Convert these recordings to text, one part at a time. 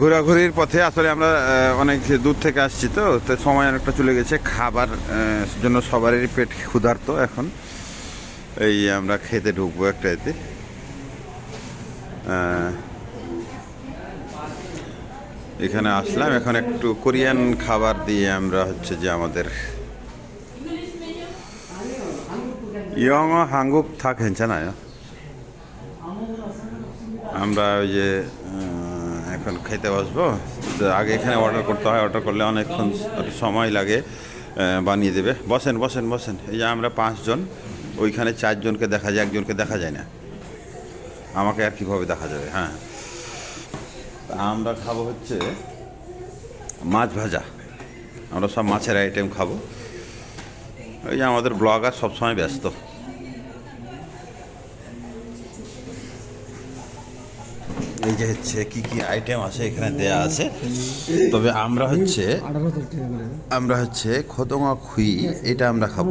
ঘোরাঘুরির পথে আসলে আমরা অনেক দূর থেকে আসছি তো তো সময় অনেকটা চলে গেছে। খাবার জন্য সবারই পেট ক্ষুধার্ত এখন। এই আমরা খেতে ঢুকবো একটা এতে। এখানে আসলাম। এখন একটু কোরিয়ান খাবার দিয়ে আমরা হচ্ছে যে আমাদের ইয়ং হাঙ্গুক থাকেন না আমরা ওই যে এখন খেতে বসবো। তো আগে এখানে অর্ডার করতে হয় অর্ডার করলে অনেকক্ষণ সময় লাগে বানিয়ে দেবে। বসেন বসেন বসেন। এই যে আমরা পাঁচজন, ওইখানে চারজনকে দেখা যায়, একজনকে দেখা যায় না। আমাকে আর কীভাবে দেখা যাবে হ্যাঁ। আমরা খাব হচ্ছে মাছ ভাজা। আমরা সব মাছের আইটেম খাব। ওই যে আমাদের ব্লগার সবসময় ব্যস্ত। এই যে হচ্ছে কি কি আইটেম আছে এখানে দেয়া আছে। তবে আমরা হচ্ছে আমরা হচ্ছে খোদঙা খুই, এটা আমরা খাব।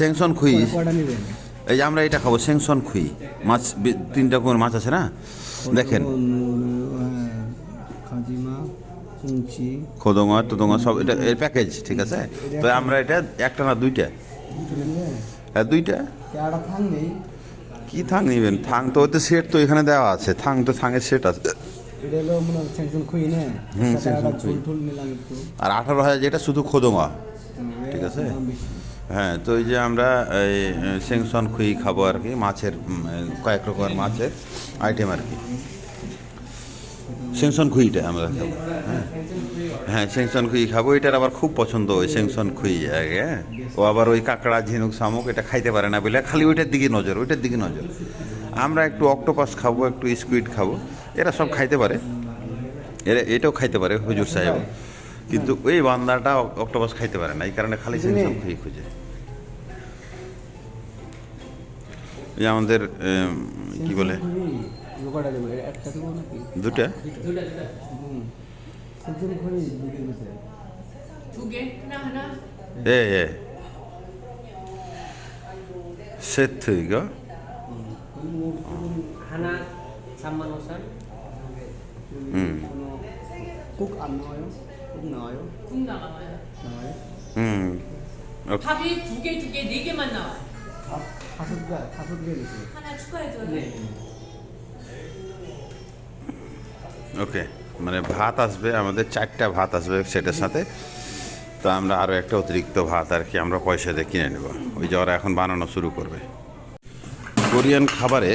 সেংসন খুই, এই যে আমরা এটা খাব সেংসন খুই। মাছ তিনটা কোন মাছ আছে না? দেখেন। খোদঙা তোদঙা সব এটা, এর প্যাকেজ ঠিক আছে? তো আমরা এটা একটা না দুইটা? হ্যাঁ দুইটা। কি থাং নিবেন থাং তো ওতে সেট তো এখানে দেওয়া আছে। থাং তো থাঙের সেট আছে। আর আঠারো হাজার যেটা শুধু খোদমা। ঠিক আছে। হ্যাঁ তো এই যে আমরা এই সেংসন খুই খাব আর কি মাছের কয়েক রকমের মাছের আইটেম আর কি। সেংসন খুইটা আমরা খাব। হ্যাঁ হ্যাঁ সেংসন খুই খাব। এটার আবার খুব পছন্দ ওই সেংসন খুই আগে হ্যাঁ। ও আবার ওই কাঁকড়া ঝিনুক শামুক এটা খাইতে পারে না বলে। খালি ওইটার দিকে নজর ওইটার দিকে নজর। আমরা একটু অক্টোপাস খাব একটু স্কুইড খাব। এরা সব খাইতে পারে। এরা এটাও খাইতে পারে হুজুর সাহেব। কিন্তু ওই বান্দাটা অক্টোপাস খাইতে পারে না এই কারণে খালি সেংসন খুই খুঁজে। আমাদের কি বলে? খুই, এগুলো কয়টা নেবেন? এ- একটা দেবো নাকি দুটা হুম। স্যাংশন খুই দুটো নেবেন। 두 개? 하나 하나? 예, 예. 세트 이거? 하나 3만 5천 음. 꼭안 나와요? 꼭 나와요? 국 나가봐요. 나와요? 음. 어, 밥이 두 개, 두 개, 네 개만 나와. 다 다섯 개 다섯 개 주세요. 하나 추가해줘요. 네. ওকে মানে ভাত আসবে, আমাদের চারটা ভাত আসবে সেটার সাথে। তো আমরা আরও একটা অতিরিক্ত ভাত আর কি আমরা পয়সা দিয়ে কিনে নেব। ওই যে ওরা এখন বানানো শুরু করবে। কোরিয়ান খাবারে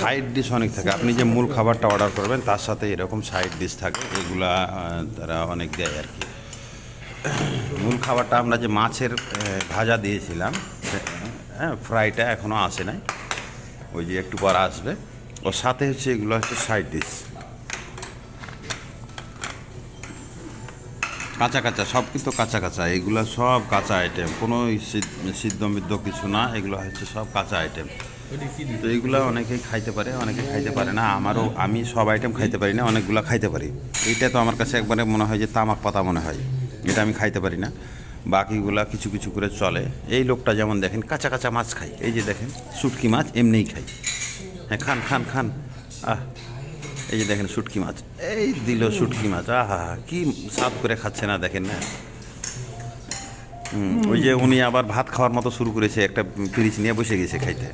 সাইড ডিশ অনেক থাকে। আপনি যে মূল খাবারটা অর্ডার করবেন, তার সাথে এরকম সাইড ডিশ থাকে। এগুলা তারা অনেক দেয় আর কি। মূল খাবারটা আমরা যে মাছের ভাজা দিয়েছিলাম হ্যাঁ ফ্রাইটা এখনও আসে নাই। ওই যে একটু পর আসবে। ওর সাথে হচ্ছে এগুলো হচ্ছে সাইড ডিশ কাঁচা কাঁচা, সব কিন্তু কাঁচা কাঁচা। এগুলো সব কাঁচা আইটেম কোনো সিদ্ধ- মিদ্ধ কিছু না, এগুলো হচ্ছে সব কাঁচা আইটেম তো এগুলো অনেকেই খাইতে পারে, অনেকে খাইতে পারে না। আমারও, আমি সব আইটেম খাইতে পারি না, অনেকগুলো খাইতে পারি। এইটা তো আমার কাছে একবারে মনে হয় যে তামাক পাতা মনে হয়। এটা আমি খাইতে পারি না। বাকিগুলা কিছু কিছু করে চলে। এই লোকটা যেমন দেখেন, কাঁচা কাঁচা মাছ খাই এই যে দেখেন, শুটকি মাছ, এমনিই খাই হ্যাঁ খান খান খান। আহ এই যে দেখেন শুটকি মাছ। এই দিল শুটকি মাছ। আহা কি সাফ করে খাচ্ছে না দেখেন না হুম ওই যে উনি আবার ভাত খাওয়ার মতো শুরু করেছে একটা ফ্রিজ নিয়ে বসে গেছে খাইতে।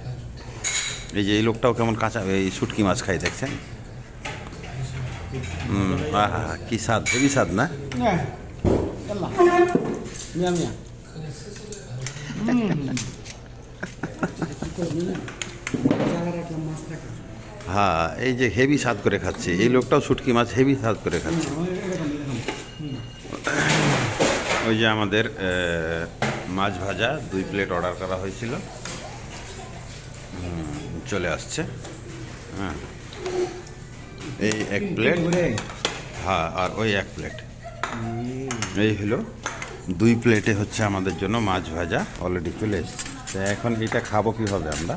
এই যে এই লোকটাও কেমন কাঁচা এই শুটকি মাছ খাই দেখছেন? হুম আহা কি স্বাদ হেবি স্বাদ না? হ্যাঁ, মিয়া মিয়া? হ্যাঁ এই যে হেভি স্বাদ করে খাচ্ছে। এই লোকটাও শুটকি মাছ হেভি স্বাদ করে খাচ্ছে। ওই যে আমাদের মাছ ভাজা, দুই প্লেট অর্ডার করা হয়েছিল। চলে আসছে। হ্যাঁ। এই এক প্লেট হ্যাঁ আর ওই এক প্লেট এই হলো, দুই প্লেটে হচ্ছে আমাদের জন্য মাছ ভাজা অলরেডি চলে এসছে। তো এখন এটা খাব কীভাবে আমরা?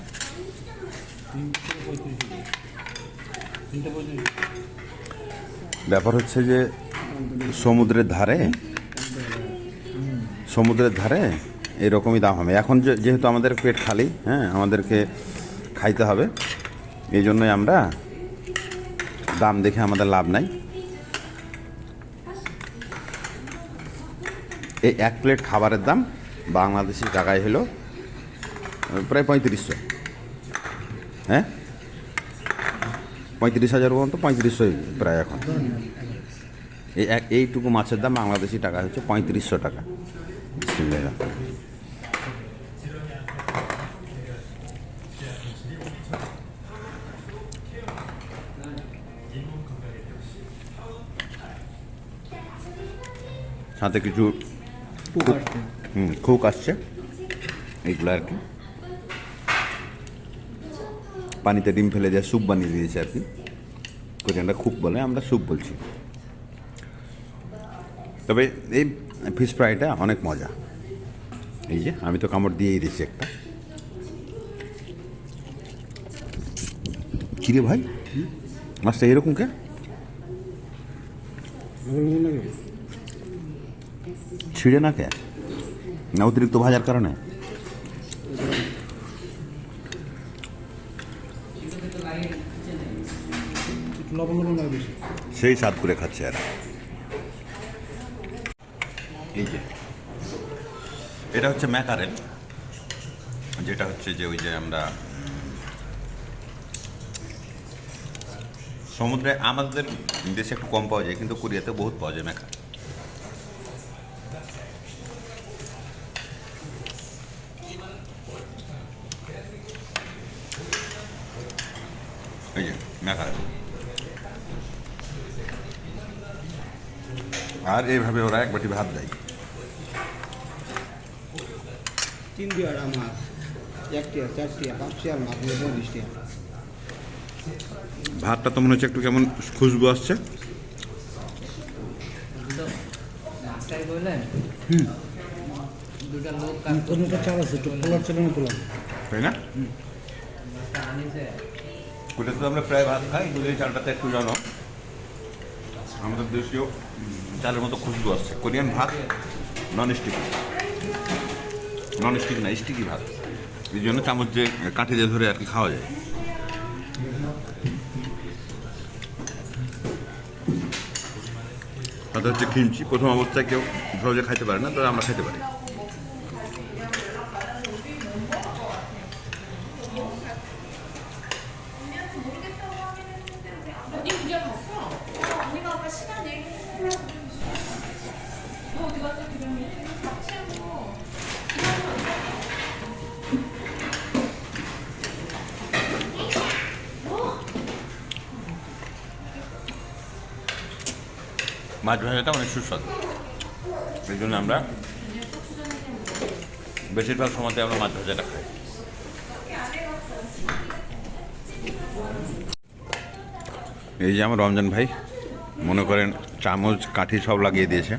ব্যাপার হচ্ছে যে সমুদ্রের ধারে সমুদ্রের ধারে এরকমই দাম হবে। এখন যেহেতু আমাদের পেট খালি হ্যাঁ আমাদেরকে খাইতে হবে। এই জন্যই আমরা দাম দেখে আমাদের লাভ নাই। এই এক প্লেট খাবারের দাম বাংলাদেশি টাকায় হলো প্রায় পঁয়ত্রিশশো। হ্যাঁ? পঁয়ত্রিশ হাজার পর্যন্ত পঁয়ত্রিশশো প্রায় এখন। এই এক এইটুকু মাছের দাম বাংলাদেশি টাকা হচ্ছে পঁয়ত্রিশশো টাকা। সাথে কিছু হুম খুক আসছে। এইগুলো আর কি। পানিতে ডিম ফেলে দিয়ে স্যুপ বানিয়ে দিয়েছে আর কি। কোরিয়ানরা খুব বলে, আমরা স্যুপ বলছি। তবে এই ফিশ ফ্রাইটা অনেক মজা। এই যে, আমি তো কামড় দিয়েই দিয়েছি একটা। কিরে ভাই? মাছটা এরকম কে? ছিঁড়ে না কে? না অতিরিক্ত ভাজার কারণে একটু লবণ লবণ লাগে বেশি সেই স্বাদ করে খাচ্ছে এরা। এই যে। এটা হচ্ছে ম্যাকারেল, যেটা হচ্ছে যে ওই যে আমরা সমুদ্রে আমাদের দেশে একটু কম পাওয়া যায়, কিন্তু কোরিয়াতে বহুত পাওয়া যায় ম্যাকা এই যে ম্যাকারেল আর এইভাবে ওরা এক বাটি ভাত দেয়। তিন দিয়ে মাছ একটিয়া চারটিয়া পাঁচটিয়া মাছ ভাতটা তো মনে হচ্ছে একটু কেমন খুশবু আসছে। তাই না? তো আমরা প্রায় ভাত খাই এই চালটাতে একটু জানো আমাদের দেশীয়। চালের মতো খুশবু আসছে। কোরিয়ান ভাত নন স্টিক নন স্টিক না স্টিকি ভাত। এই জন্য চামচ যে কাঠি দিয়ে ধরে আর কি খাওয়া যায়। তাতে হচ্ছে কিমচি প্রথম অবস্থায় কেউ সহজে খাইতে পারে না, তবে আমরা খাইতে পারি। মাছ ভাজাটা অনেক সুস্বাদু। এই জন্য আমরা বেশিরভাগ সময়তে আমরা মাছ ভাজাটা খাই। এই যে আমার রমজান ভাই, মনে করেন চামচ, কাঠি সব লাগিয়ে দিয়েছে।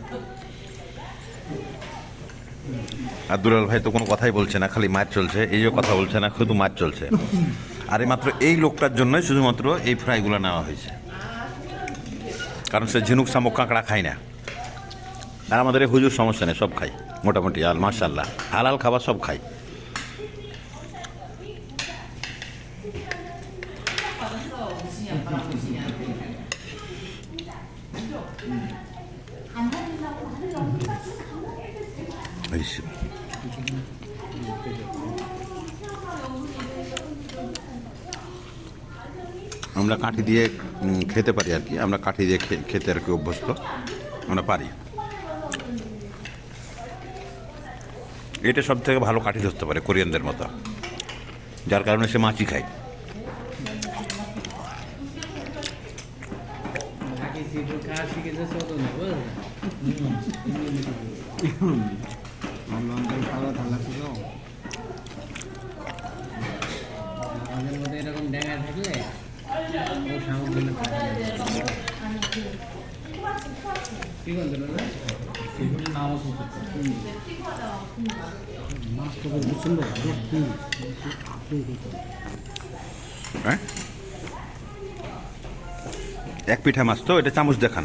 আর দুলাল ভাই তো কোনো কথাই বলছে না, খালি মাছ চলছে। এই যে কথা বলছে না, শুধু মাছ চলছে। আর এই মাত্র এই লোকটার জন্যই শুধুমাত্র এই ফ্রাইগুলো নেওয়া হয়েছে। কারণ সে ঝিনুক শামুক কাঁকড়া খায় না। আর আমাদের হুজুর সমস্যা নেই, সব খাই মোটামুটি আর মার্শাল্লাহ হালাল খাবার সব খাই এই সে। আমরা কাঠি দিয়ে খেতে পারি আর কি। আমরা কাঠি দিয়ে খেতে আর কি অভ্যস্ত। আমরা পারি। এটা সব থেকে ভালো কাঠি ধরতে পারে কোরিয়ানদের মতো। যার কারণে সে মাছি খায়। হ্যাঁ? এক পিঠা মাছ তো এটা চামচ দেখান।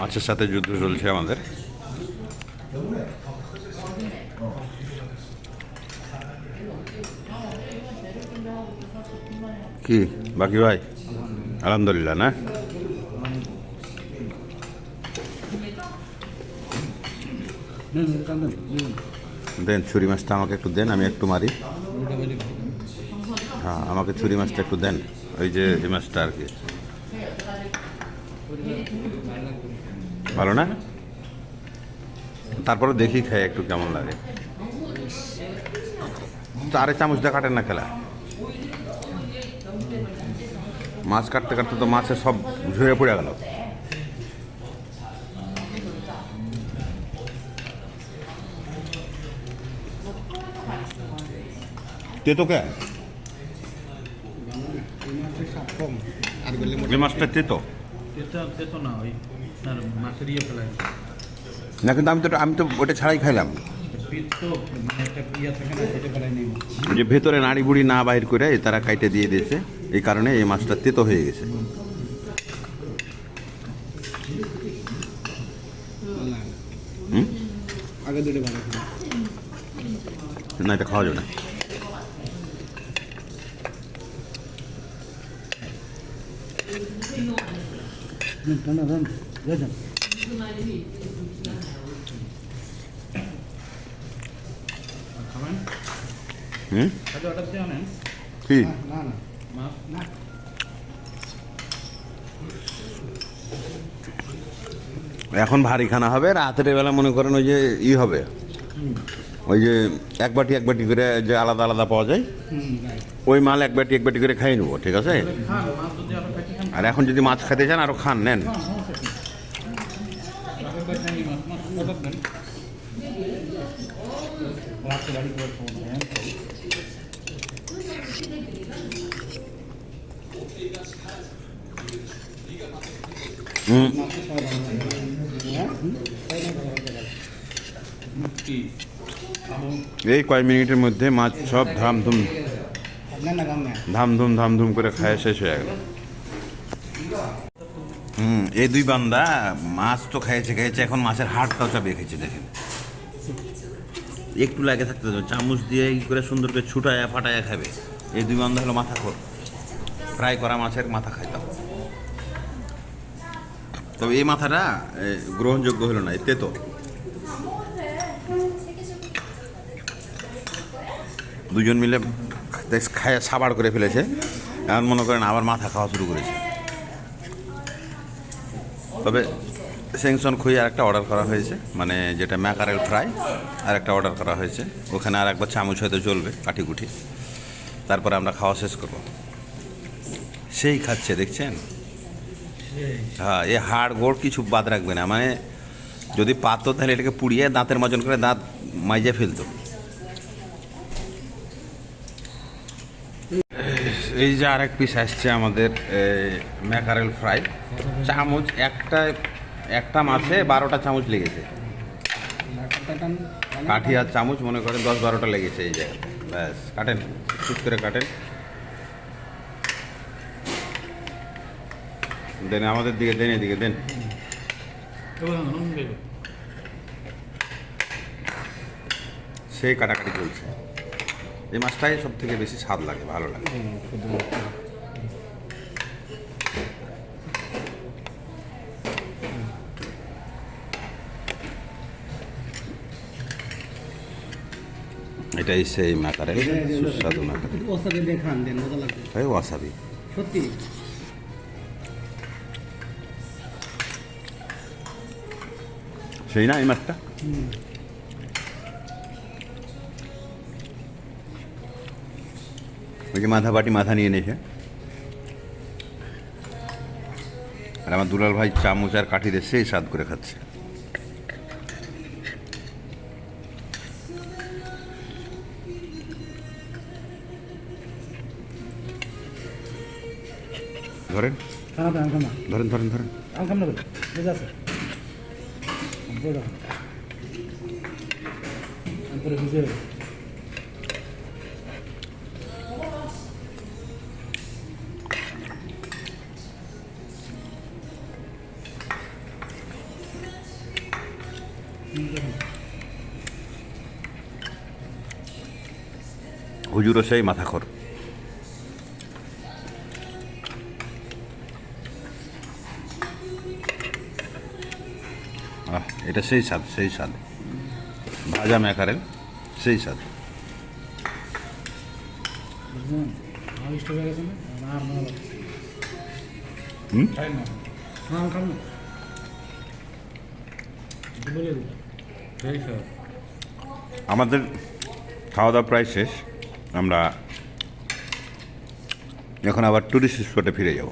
মাছের সাথে যুদ্ধ চলছে আমাদের। কি? বাকি ভাই? আলহামদুলিল্লাহ, না? দেন, ছুরি মাছটা আমাকে একটু দেন, আমি একটু মারি। হ্যাঁ আমাকে ছুরি মাছটা একটু দেন, ওই যে এই মাছটা আর কি। ভালো না? তারপরে দেখি খাই একটু কেমন লাগে। চারে চামচ দিয়ে কাটেন না খেলা। মাছ কাটতে কাটতে তো মাছের সব ঝরে পড়ে গেল। তেতো কে? আর মাছটা তেতো? তেতো তেতো না ওই না কিন্তু আমি তো আমি তো ওটা ছাড়াই খাইলাম। মানে ইয়ে যে ভেতরে নাড়ি বুড়ি না বাইর করে তারা কাইটে দিয়ে দিয়েছে এই কারণে এই মাছটা তেতো হয়ে গেছে। না এটা খাওয়া যাবে না। হুম? এখন ভারী খানা হবে, রাতের বেলা মনে করেন ওই যে ই হবে। ওই যে এক বাটি এক বাটি করে যে আলাদা আলাদা পাওয়া যায়, ওই মাল এক বাটি এক বাটি করে খাই নেব, ঠিক আছে? আর এখন যদি মাছ খেতে চান আরও খান, নেন। এই কয় মিনিটের মধ্যে মাছ সব ধামধুম ধামধুম ধামধুম করে খায় শেষ হয়ে গেল। হুম, এই দুই বান্দা মাছ তো খেয়েছে খেয়েছে এখন মাছের হাড়টাও চাপিয়ে খেয়েছে দেখেন। একটু লাগে থাকতে দেবে চামচ দিয়ে ই করে সুন্দর করে ছুটায়া ফাটায়া খাবে। এই দুই বান্দা হলো মাথা খোর। ফ্রাই করা মাছের মাথা খাইতাম তবে এই মাথাটা গ্রহণযোগ্য হলো না এতে তো দুজন মিলে খায় সাবার করে ফেলেছে। এখন মনে করেন আবার মাথা খাওয়া শুরু করেছে। তবে সেংশন খুঁয়ে আর একটা অর্ডার করা হয়েছে মানে যেটা ম্যাকারেল ফ্রাই আর একটা অর্ডার করা হয়েছে। ওখানে আর একবার চামচ হয়তো চলবে কাঠি কুঠি তারপরে আমরা খাওয়া শেষ করব। সেই খাচ্ছে, দেখছেন? হ্যাঁ এ হাড় গোড় কিছু বাদ রাখবে না মানে যদি পাতো তাহলে এটাকে পুড়িয়ে দাঁতের মজন করে দাঁত মাইজে ফেলতো। এই যে আরেক পিস আসছে আমাদের ম্যাকারেল ফ্রাই। চামচ একটা একটা মাছে বারোটা চামচ লেগেছে। কাঠি আর চামচ, মনে করেন দশ বারোটা লেগেছে এই জায়গায় ব্যাস, কাটেন ঠিক করে কাটেন। দেন আমাদের দিকে, দেন এদিকে, দেন। সেই কাটাকাটি চলছে। এই মাছটাই সব থেকে বেশি স্বাদ লাগে ভালো লাগে। এটাই সেই ম্যাকারে সুস্বাদু এই ওয়াসাবি সত্যি? সেই না এই মাছটা? ওই যে মাথা বাটি মাথা নিয়ে নিয়েছে আর আমার দুলাল ভাই চামচ আর কাঠি দিয়ে সেই স্বাদ করে খাচ্ছে। ধরেন। খানা দাম খানা ধরেন ধরেন ধরেন। হুজুরও সেই মাথা খর আহ, এটা সেই স্বাদ সেই স্বাদ। ভাজা ম্যাকারেল, সেই স্বাদ। হুম? আমাদের খাওয়া দাওয়া প্রায় শেষ। আমরা এখন আবার টুরিস্ট স্পটে ফিরে যাব।